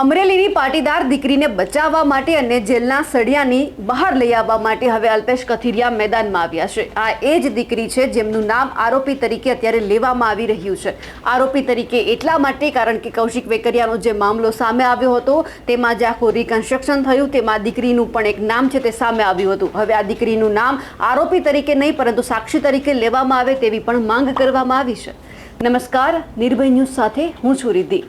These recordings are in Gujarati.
અમરેલીની પાટીદાર દીકરીને બચાવવા માટે અને જેલના સળિયાની બહાર લઈ આવવા માટે હવે અલ્પેશ કથિરિયા મેદાનમાં આવ્યા છે. આ એ જ દીકરી છે જેમનું નામ આરોપી તરીકે અત્યારે લેવામાં આવી રહ્યું છે. આરોપી તરીકે એટલા માટે કારણ કે કૌશિક વેકરિયાનો જે મામલો સામે આવ્યો હતો, તેમાં જે આખું રિકન્સ્ટ્રક્શન થયું, તેમાં દીકરીનું પણ એક નામ છે તે સામે આવ્યું હતું. હવે આ દીકરીનું નામ આરોપી તરીકે નહીં, પરંતુ સાક્ષી તરીકે લેવામાં આવે તેવી પણ માંગ કરવામાં આવી છે. નમસ્કાર, નિર્ભય ન્યૂઝ સાથે હું છું રિદ્ધિ.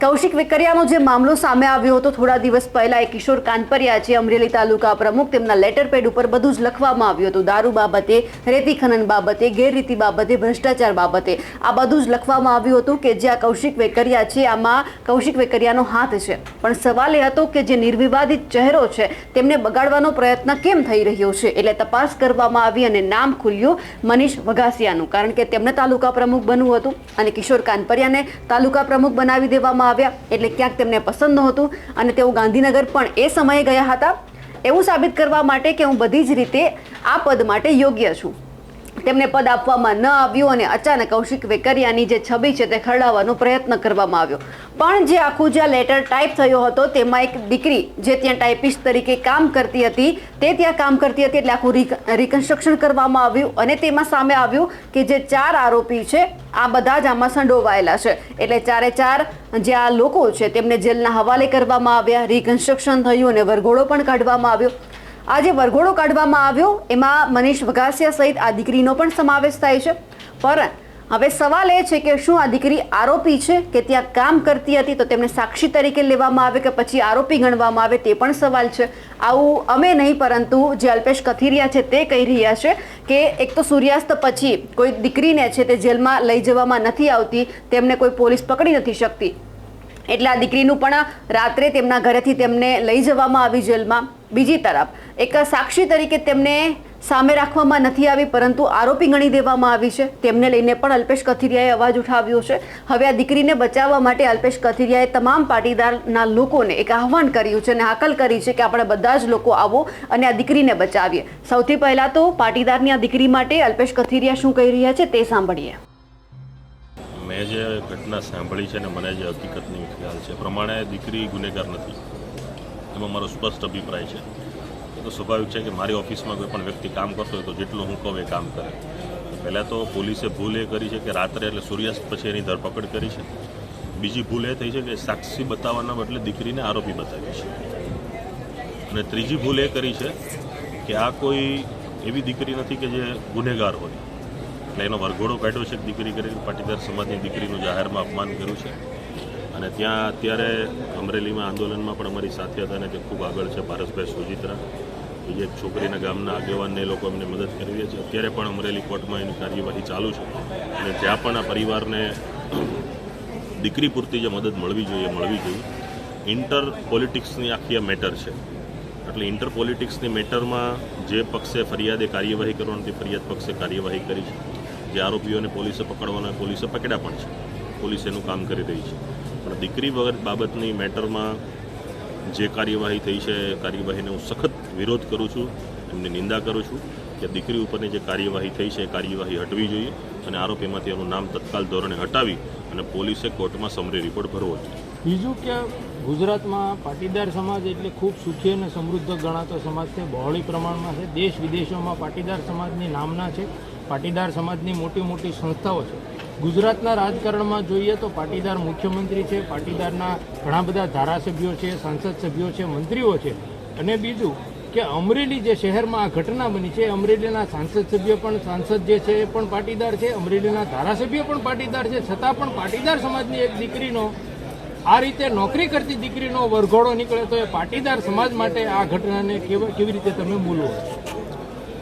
કૌશિક વેકરિયાનો જે મામલો સામે આવ્યો હતો, થોડા દિવસ પહેલા એ કિશોર કાનપરિયા છે, અમરેલી તાલુકા પ્રમુખ, તેમના લેટર પેડ ઉપર બધું જ લખવામાં આવ્યું હતું. દારૂ બાબતે, રેતી ખનન બાબતે, ગેરરીતિ બાબતે, ભ્રષ્ટાચાર બાબતે, આ બધું જ લખવામાં આવ્યું હતું કે જે આ કૌશિક વેકરિયા છે, આમાં કૌશિક વેકરિયાનો હાથ છે. પણ સવાલ એ હતો કે જે નિર્વિવાદિત ચહેરો છે, તેમને બગાડવાનો પ્રયત્ન કેમ થઈ રહ્યો છે? એટલે તપાસ કરવામાં આવી અને નામ ખુલ્યું મનીષ વઘાસિયાનું, કારણ કે તેમને તાલુકા પ્રમુખ બનવું હતું અને કિશોર કાનપરિયાને તાલુકા પ્રમુખ બનાવી દેવામાં આવ્યા એટલે ક્યાંક તેમને પસંદ નહોતું અને તેઓ ગાંધીનગર પણ એ સમયે ગયા હતા. એવું સાબિત કરવા માટે કે હું બધી જ રીતે આ પદ માટે યોગ્ય છું. તેમને પદ આપવામાં ન આવ્યું અને અચાનક કૌશિક વેકરિયાની જે છબી છે તે ખરડાવવાનો પ્રયત્ન કરવામાં આવ્યો. પણ જે આખું જે લેટર ટાઈપ થયો હતો, તેમાં એક દીકરી જે ત્યાં ટાઈપિસ્ટ તરીકે કામ કરતી હતી, તે ત્યાં કામ કરતી હતી એટલે આખું રિકન્સ્ટ્રક્શન કરવામાં આવ્યું અને તેમાં સામે આવ્યું કે જે ચાર આરોપી છે, આ બધા જ આમાં સંડોવાયેલા છે. એટલે ચારે ચાર જે આ લોકો છે, તેમને જેલના હવાલે કરવામાં આવ્યા રિકન્સ્ટ્રક્શન થયું અને વરઘોડો પણ કાઢવામાં આવ્યો. આ જે વરઘોડો કાઢવામાં આવ્યો. એમાં મનીષ વઘાસિયા સહિત આ દીકરીનો પણ સમાવેશ થાય છે. પર હવે સવાલ એ છે કે શું આ દીકરી આરોપી છે કે ત્યાં કામ કરતી હતી તો તેમને સાક્ષી તરીકે લેવામાં આવે કે પછી આરોપી ગણવામાં આવે તે પણ સવાલ છે. આવું અમે નહીં, પરંતુ જે અલ્પેશ કથિરિયા છે તે કહી રહ્યા છે કે એક તો સૂર્યાસ્ત પછી કોઈ દીકરીને છે તે જેલમાં લઈ જવામાં નથી આવતી, તેમને કોઈ પોલીસ પકડી નથી શકતી. એટલે આ દીકરીનું પણ રાત્રે તેમના ઘરેથી તેમને લઈ જવામાં આવી જેલમાં. બીજી તરફ, એક સાક્ષી તરીકે તેમને સામે રાખવામાં નથી આવી, પરંતુ આરોપી ગણી દેવામાં આવી છે. તેમને લઈને પણ અલ્પેશ કથિરિયાએ અવાજ ઉઠાવ્યો છે. હવે આ દીકરીને બચાવવા માટે અલ્પેશ કથિરિયાએ તમામ પાટીદારના લોકોને એક આહવાન કર્યું છે અને હાકલ કરી છે કે આપણે બધા જ લોકો આવો અને આ દીકરીને બચાવીએ. સૌથી પહેલાં તો પાટીદારની આ દીકરી માટે અલ્પેશ કથિરિયા શું કહી રહ્યા છે તે સાંભળીએ. મેં જે ઘટના સાંભળી છે ને મને જે હકીકતની ખ્યાલ છે પ્રમાણે દીકરી ગુનેગાર નથી. એમાં મારો સ્પષ્ટ અભિપ્રાય છે. એ તો સ્વાભાવિક છે કે મારી ઓફિસમાં કોઈ પણ વ્યક્તિ કામ કરતો હોય તો જેટલું હું કહું એ કામ કરે. પહેલાં તો પોલીસે ભૂલ એ કરી છે કે રાત્રે એટલે સૂર્યાસ્ત પછી એની ધરપકડ કરી છે. બીજી ભૂલ એ થઈ છે કે સાક્ષી બતાવવાના બદલે દીકરીને આરોપી બતાવી છે. અને ત્રીજી ભૂલ એ કરી છે કે આ કોઈ એવી દીકરી નથી કે જે ગુનેગાર હોય. એટલે એનો વરઘોડો કાઢ્યો છે દીકરી કરીને પાટીદાર સમાજની દીકરીનું જાહેરમાં અપમાન કર્યું છે. અને ત્યાં અત્યારે અમરેલીમાં આંદોલનમાં પણ અમારી સાથે હતા અને તે ખૂબ આગળ છે, પારસભાઈ સુજિત્રા, બીજી એક છોકરીના ગામના આગેવાનને એ લોકો એમને મદદ કરી રહ્યા છે. અત્યારે પણ અમરેલી કોર્ટમાં એની કાર્યવાહી ચાલુ છે અને જ્યાં પણ આ પરિવારને દીકરી પૂરતી જે મદદ મળવી જોઈએ મળવી જોઈએ. ઇન્ટર પોલિટિક્સની આખી આ મેટર છે. એટલે ઇન્ટર પોલિટિક્સની મેટરમાં જે પક્ષે ફરિયાદે કાર્યવાહી કરવાની ફરિયાદ પક્ષે કાર્યવાહી કરી છે. જે આરોપીઓને પોલીસે પકડવાના, પોલીસે પકડ્યા પણ છે. પોલીસ એનું કામ કરી રહી છે. પણ દીકરી વગર બાબતની મેટરમાં જે કાર્યવાહી થઈ છે, એ કાર્યવાહીને હું સખત વિરોધ કરું છું, એમની નિંદા કરું છું કે દીકરી ઉપરની જે કાર્યવાહી થઈ છે, એ કાર્યવાહી હટવી જોઈએ અને આરોપીમાંથી એનું નામ તત્કાલ ધોરણે હટાવી અને પોલીસે કોર્ટમાં સમરી રિપોર્ટ ભરવો જોઈએ. બીજું કે ગુજરાતમાં પાટીદાર સમાજ એટલે ખૂબ સુખી અને સમૃદ્ધ ગણાતો સમાજ છે, બહોળી પ્રમાણમાં છે. દેશ વિદેશોમાં પાટીદાર સમાજની નામના છે. પાટીદાર સમાજની મોટી મોટી સંસ્થાઓ છે. ગુજરાતના રાજકારણમાં જોઈએ તો પાટીદાર મુખ્યમંત્રી છે, પાટીદારના ઘણા બધા ધારાસભ્યો છે, સાંસદ સભ્યો છે, મંત્રીઓ છે. અને બીજું કે અમરેલી જે શહેરમાં આ ઘટના બની છે, અમરેલીના સાંસદ સભ્ય પણ સાંસદ જે છે એ પણ પાટીદાર છે, અમરેલીના ધારાસભ્ય પણ પાટીદાર છે, છતાં પણ પાટીદાર સમાજની એક દીકરીનો આ રીતે નોકરી કરતી દીકરીનો વરઘોડો નીકળે તો એ પાટીદાર સમાજ માટે આ ઘટનાને કેવી રીતે તમે મૂલો?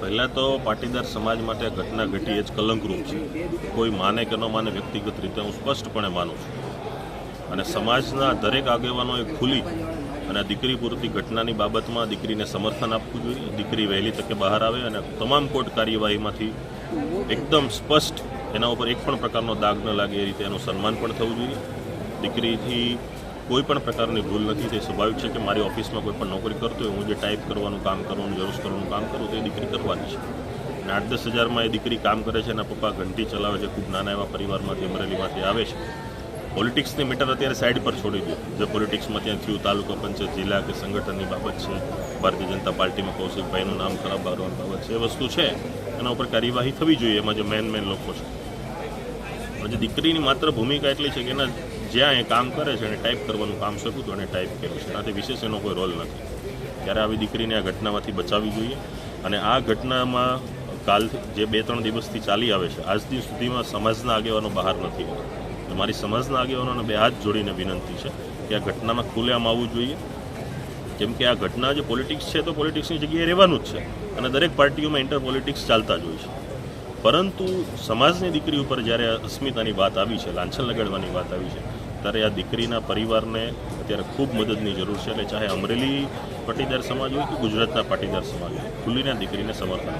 પહેલાં તો પાટીદાર સમાજ માટે ઘટના ઘટી એ જ કલંકરૂપ છે. કોઈ માને કે ન માને વ્યક્તિગત રીતે હું સ્પષ્ટપણે માનું છું. અને સમાજના દરેક આગેવાનોએ ખુલી અને દીકરી પૂરતી ઘટનાની બાબતમાં દીકરીને સમર્થન આપવું જોઈએ. દીકરી વહેલી તકે બહાર આવે અને તમામ કોર્ટ કાર્યવાહીમાંથી એકદમ સ્પષ્ટ એના ઉપર એક પણ પ્રકારનો દાગ ન લાગે એ રીતે એનું સન્માન પણ થવું જોઈએ. દીકરીથી કોઈ પણ પ્રકારની ભૂલ નથી, તે સ્વાભાવિક છે કે મારી ઓફિસમાં કોઈ પણ નોકરી કરતો હોય, હું જે ટાઈપ કરવાનું કામ કરવાનું, જરૂર કરવાનું કામ કરું, તો એ દીકરી કરવાની છે. અને આઠ દસ હજારમાં એ દીકરી કામ કરે છે, એના પપ્પા ઘંટી ચલાવે છે, ખૂબ નાના એવા પરિવારમાંથી, અમરેલીમાંથી આવે છે. પોલિટિક્સની મેટર અત્યારે સાઈડ પર છોડી દો. જે પોલિટિક્સમાં ત્યાં થયું, તાલુકા પંચાયત, જિલ્લા કે સંગઠનની બાબત છે, ભારતીય જનતા પાર્ટીમાં કૌશિકભાઈનું નામ ખરાબ આવવાની બાબત છે, એ વસ્તુ છે. એના ઉપર કાર્યવાહી થવી જોઈએ, એમાં જે મેન મેન લોકો છે. જે દીકરીની માત્ર ભૂમિકા એટલી છે કે એના જ્યાં એ કામ કરે છે એને ટાઈપ કરવાનું કામ શરૂ તો એને ટાઈપ કર્યું છે. એનાથી વિશેષ એનો કોઈ રોલ નથી. ત્યારે આવી દીકરીને આ ઘટનામાંથી બચાવવી જોઈએ અને આ ઘટનામાં કાલ જે બે ત્રણ દિવસથી ચાલી આવે છે આજ દિન સુધીમાં સમાજના આગેવાનો બહાર નથી આવ્યા. મારી સમાજના આગેવાનોને બે હાથ જોડીને વિનંતી છે કે આ ઘટનામાં ખુલ્લેઆમ આવવું જોઈએ. કેમ કે આ ઘટના જે પોલિટિક્સ છે તો પોલિટિક્સની જગ્યાએ રહેવાનું જ છે અને દરેક પાર્ટીઓમાં ઇન્ટર પોલિટિક્સ ચાલતા જ હોય છે. પરંતુ સમાજની દીકરી ઉપર જ્યારે અસ્મિતાની વાત આવી છે, લાંછન લગાડવાની વાત આવી છે, ત્યારે આ દીકરીના પરિવારને અત્યારે ખૂબ મદદની જરૂર છે. એટલે ચાહે અમરેલી પાટીદાર સમાજ હોય કે ગુજરાતના પાટીદાર સમાજ હોય, ખુલ્લીને દીકરીને સમર્થન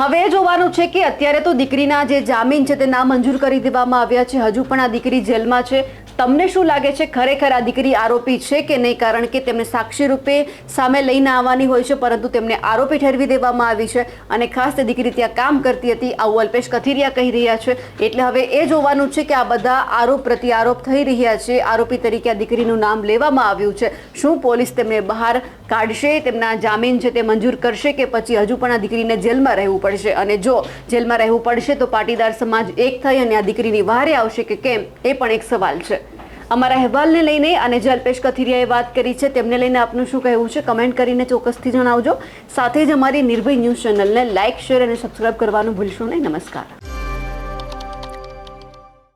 હવે જોવાનું છે કે અત્યારે તો દીકરીના જે જામીન છે તે નામંજૂર કરી દેવામાં આવ્યા છે. હજુ પણ આ દીકરી જેલમાં છે. તમને શું લાગે છે? ખરેખર આ દીકરી આરોપી છે કે નહીં? કારણ કે તેમને સાક્ષી રૂપે સામે લઈને આવવાની હોય છે, પરંતુ તેમને આરોપી ઠેરવી દેવામાં આવી છે અને ખાસ તે દીકરી ત્યાં કામ કરતી હતી, આવું અલ્પેશ કથિરિયા કહી રહ્યા છે. એટલે હવે એ જોવાનું છે કે આ બધા આરોપ પ્રતિ આરોપ થઈ રહ્યા છે. આરોપી તરીકે આ દીકરીનું નામ લેવામાં આવ્યું છે. શું પોલીસ તેમને બહાર કાઢશે? તેમના જામીન છે તે મંજૂર કરશે કે પછી હજુ પણ આ દીકરીને જેલમાં રહેવું પડશે? અને જો જેલમાં રહેવું પડશે તો પાટીદાર સમાજ એક થઈ અને આ દીકરીની વહારે આવશે કે કેમ? એ પણ એક સવાલ છે. અમારા અહેવાલને લઈને અને જે અલ્પેશ કથિરિયાએ વાત કરી છે, તેમને લઈને આપનું શું કહેવું છે, કમેન્ટ કરીને ચોક્કસથી જણાવજો. સાથે જ અમારી નિર્ભય ન્યૂઝ ચેનલને લાઇક, શેર અને સબસ્ક્રાઇબ કરવાનું ભૂલશો નહીં. નમસ્કાર.